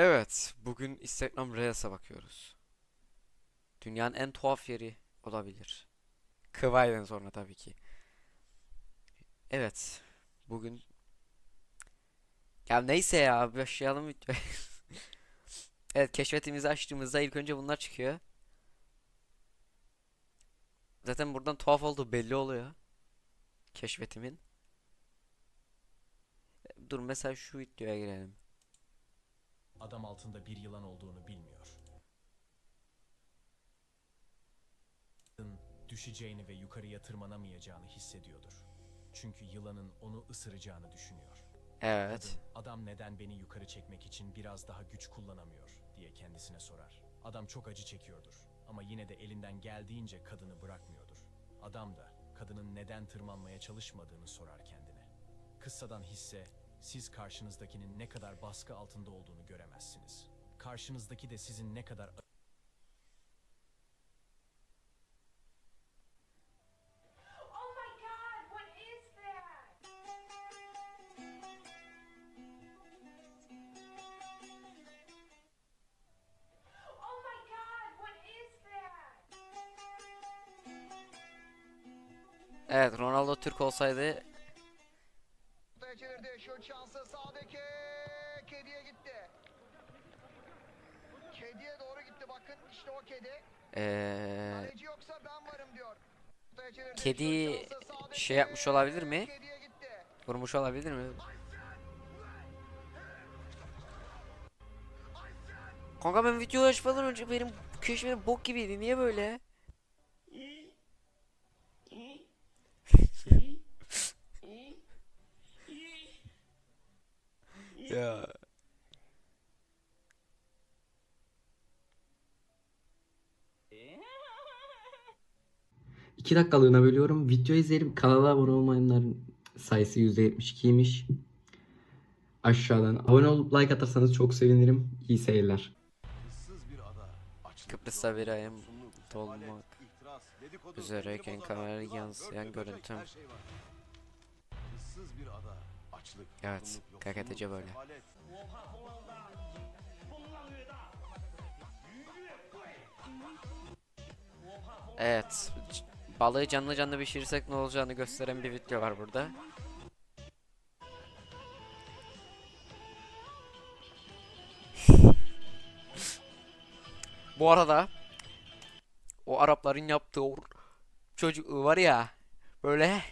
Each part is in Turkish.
Evet, bugün Instagram Reels'e bakıyoruz. Dünyanın en tuhaf yeri olabilir. Kıvay'dan sonra tabii ki. Evet, bugün... Ya neyse ya, başlayalım. Evet, keşfetimizi açtığımızda ilk önce bunlar çıkıyor. Zaten buradan tuhaf olduğu belli oluyor. Keşfetimin. Dur mesela şu videoya girelim. Adam altında bir yılan olduğunu bilmiyor. Düşeceğini ve yukarıya tırmanamayacağını hissediyordur. Çünkü yılanın onu ısıracağını düşünüyor. Evet. Kadın, adam neden beni yukarı çekmek için biraz daha güç kullanamıyor diye kendisine sorar. Adam çok acı çekiyordur ama yine de elinden geldiğince kadını bırakmıyordur. Adam da kadının neden tırmanmaya çalışmadığını sorar kendine. Kıssadan hisse siz karşınızdakinin ne kadar baskı altında olduğunu göremezsiniz. Karşınızdaki de sizin ne kadar Oh my god, what is that? Oh my god, what is that? Evet, Ronaldo Türk olsaydı işte o kedi. çevirdi. Kedi şey yapmış olabilir mi? Vurmuş olabilir mi? Kanka ben video açmadan önce benim keşfim bok gibiydi. Niye böyle? 2 dakikalığına bölüyorum. Video izleyelim. Kanala abone olmayanların sayısı %72'ymiş. Aşağıdan abone olup like atarsanız çok sevinirim. İyi seyirler. Kıbrıs'ta bir ayım dolmak üzereyken kameraya yansıyan görüntüm. Evet, KKTC böyle. Evet, balığı canlı canlı pişirirsek ne olacağını gösteren bir video var burada. Bu arada o Arapların yaptığı o çocuk var ya böyle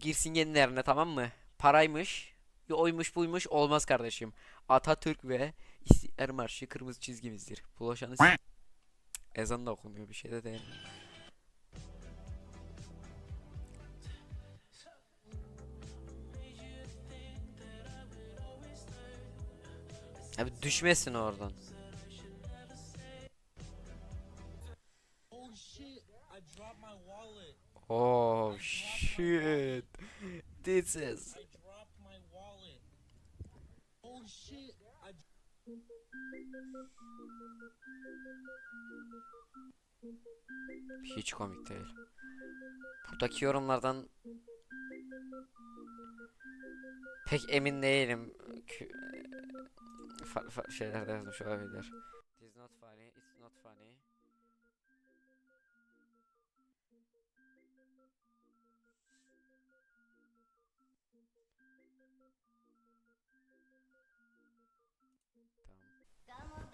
girsin yenilerine tamam mı? Paraymış, oymuş buymuş olmaz kardeşim. Atatürk ve İstiklal Marşı kırmızı çizgimizdir. Bulaşanı s- ezan da okunuyor bir şey de değil. Abi düşmesin oradan. Oh shit. This is hiç komik değil. Buradaki yorumlardan pek emin değilim. Kü- fa- fa- şeyler de yazmış olabilir. It is not funny, it's not funny. Tamam.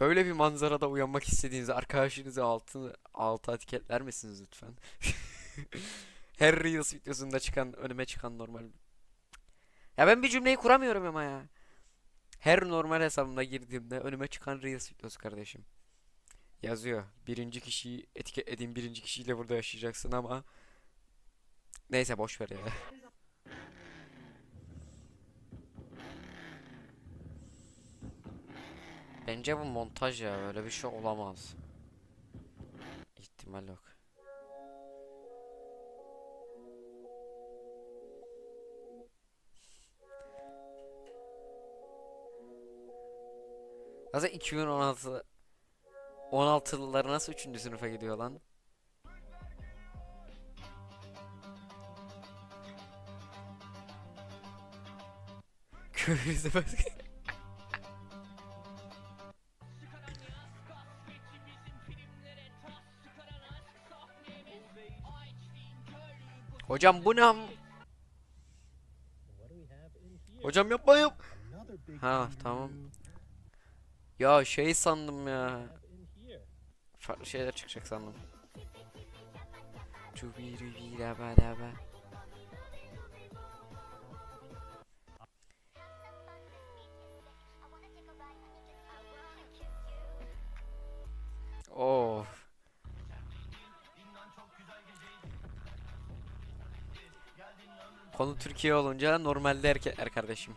Böyle bir manzarada uyanmak istediğinizde arkadaşınızı altı alta etiketler misiniz lütfen? Her Reels videosunda çıkan önüme çıkan normal. Ya ben bir cümleyi kuramıyorum ama ya. Her normal hesabımda girdiğimde önüme çıkan Reels videosu kardeşim. Yazıyor. Birinci kişiyi etiketlediğin birinci kişiyle burada yaşayacaksın ama neyse boş ver ya. Bence bu montaj ya. Öyle bir şey olamaz. İhtimal yok. Aslında 2016 16'lılar nasıl 3. sınıfa gidiyor lan? Köylüse başka. Hocam bu ne? am- Hocam yapma yap. Ha tamam. Ya şey sandım ya. Farklı şeyler çıkacak sandım. Çubirubirabadaba. Of. Konu Türkiye olunca normalde erkekler kardeşim.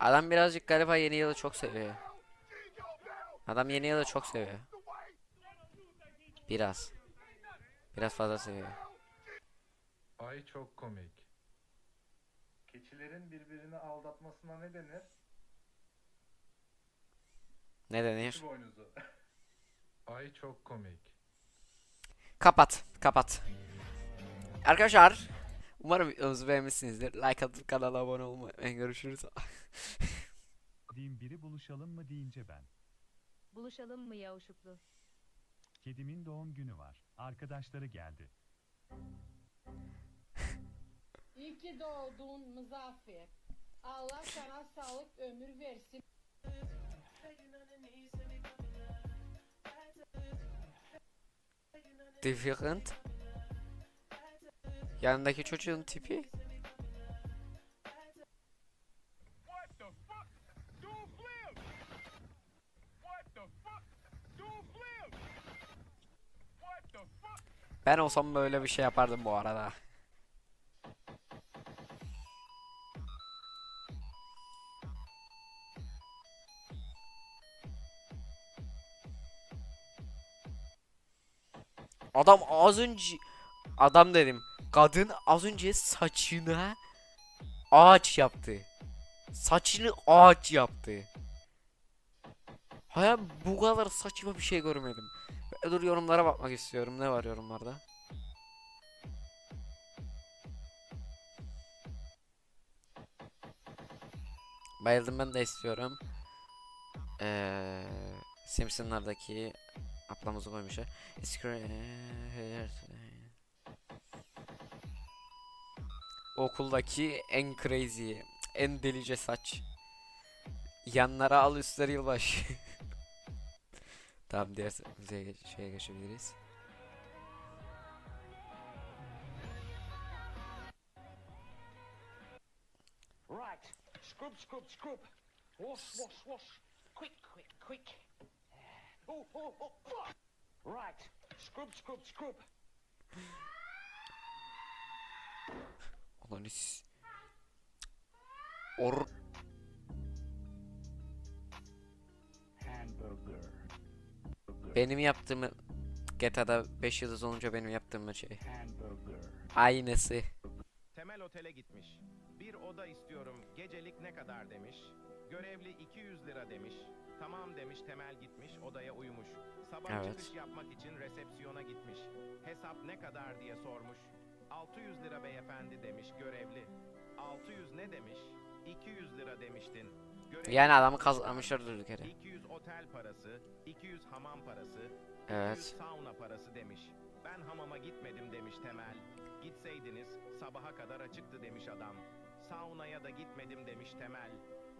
Adam birazcık galiba yeni yılı çok seviyor. Adam yeni yılı çok seviyor. Biraz. Biraz fazla seviyor. Ay çok komik. Keçilerin birbirini aldatmasına ne denir? Ne denir? Ay çok komik. Kapat, kapat. Arkadaşlar, umarım videomuzu beğenmişsinizdir. Like atıp kanala abone olmayı unutmayın. Görüşürüz. Diyeyim biri buluşalım mı deyince ben. Buluşalım mı yavuşuklu? Kedimin doğum günü var. Arkadaşları geldi. İyi ki doğdun Muzaffer. Allah sana sağlık ömür versin. Different. Yanındaki çocuğun tipi. Ben olsam böyle bir şey yapardım bu arada. Adam az önce adam dedim. Kadın az önce saçına ağaç yaptı. Saçını ağaç yaptı. Hayır bu kadar saçma bir şey görmedim. E, Dur yorumlara bakmak istiyorum. Ne var yorumlarda? Bayıldım ben de istiyorum. Eee Simpsonlardaki ablamızı koymuşlar. Screen- Okuldaki en crazy, en delice saç. Yanlara al üstleri yılbaşı. tamam diğer şeye geçebiliriz. Scrub, scrub, scrub. Wash, wash, wash. Quick, quick, quick. Oh, oh. fuck. Right. Scrub, scrub, scrub. Ulan is... Or... Hamburger. Benim yaptığımı... GTA'da 5 yıldız olunca benim yaptığım şey. Hamburger. Aynısı. Temel otele gitmiş. Bir oda istiyorum. Gecelik ne kadar demiş. Görevli 200 lira demiş. Tamam demiş Temel gitmiş odaya uyumuş. Sabah Evet. çıkış yapmak için resepsiyona gitmiş. Hesap ne kadar diye sormuş. 600 lira beyefendi demiş görevli. 600 ne demiş? 200 lira demiştin. Yani adamı 600 kazıklamışlar durduk yere. 200 otel parası, 200 hamam parası, 200 Evet. sauna parası demiş. Ben hamama gitmedim demiş Temel. Gitseydiniz sabaha kadar açıktı demiş adam. Saunaya da gitmedim demiş Temel.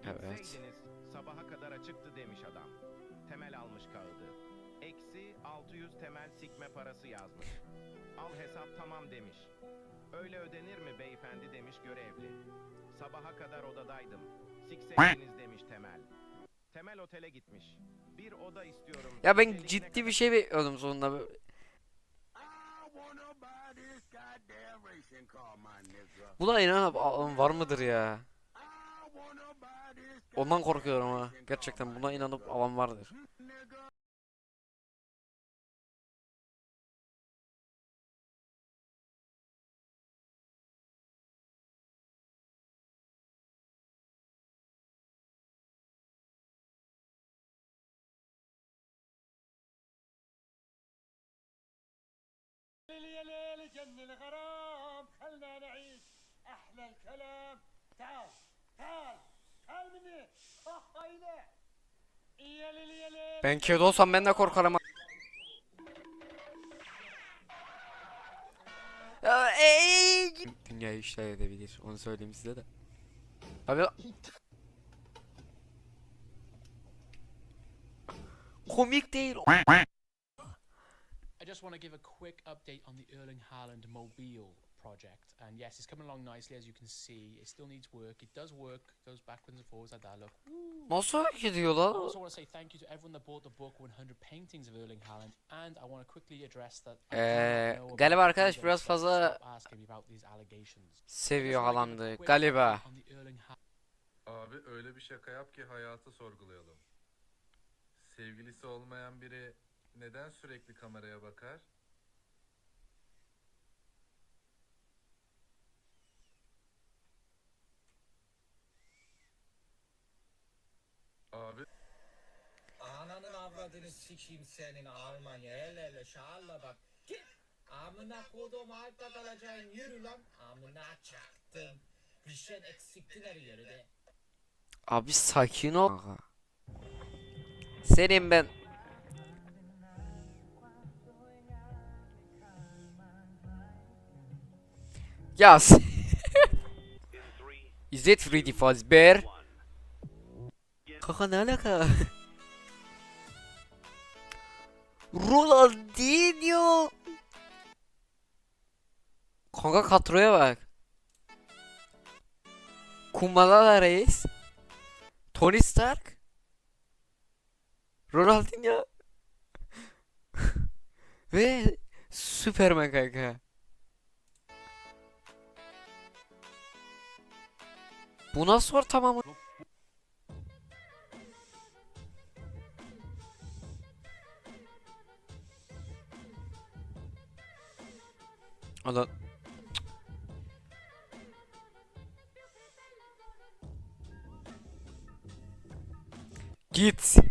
Evet. Gitseydiniz sabaha kadar açıktı demiş adam. Temel almış kağıdı. Eksi 600 temel sikme parası yazmış. Al hesap tamam demiş. Öyle ödenir mi beyefendi demiş görevli. Sabaha kadar odadaydım. Sikseydiniz otele gitmiş. Bir oda istiyorum. Ya ben ciddi bir şey bekliyordum sonunda. Buna inan var mıdır ya? Ondan korkuyorum ha. Gerçekten buna inanıp alan vardır. يا ليل جن الغرام خلنا نعيش احلى الكلام تعال تعال تعال مني هايله يا ليل يا ليل Ben kedi olsam ben de korkarım. Ya, ey, git. Dünya işler edebilir. Onu söyleyeyim size de. Abi komik değil. I just want to give a quick update on the Erling Haaland mobile project. And yes, it's coming along nicely as you can see. It still needs work. It does work, goes backwards and forwards like that. Look. Nasıl hareket ediyor I lan? also want to say thank you to everyone that bought the book 100 Paintings of Erling Haaland. And I want to quickly address that. I know about galiba arkadaş biraz fazla Stop asking me about these allegations. I just seviyor Haaland'ı. Galiba. on the Erling Haaland Abi öyle bir şaka yap ki hayatı sorgulayalım. Sevgilisi olmayan biri neden sürekli kameraya bakar? Abi Ananın avradını sikeyim senin Almanya hele hele şalla bak. Git. Amına kodum ayakta kalacaksın yürü lan. Amına çaktım. Bir şey eksiktin her yerde. Abi sakin ol. Senin ben. Ya it Freddy Fazbear? Kaka ne alaka? Ronaldinho. Kanka kadroya bak. Kumbala reis. Tony Stark. Ronaldinho. Ve Superman kanka. Bu nasıl ortam ama? Adam Git.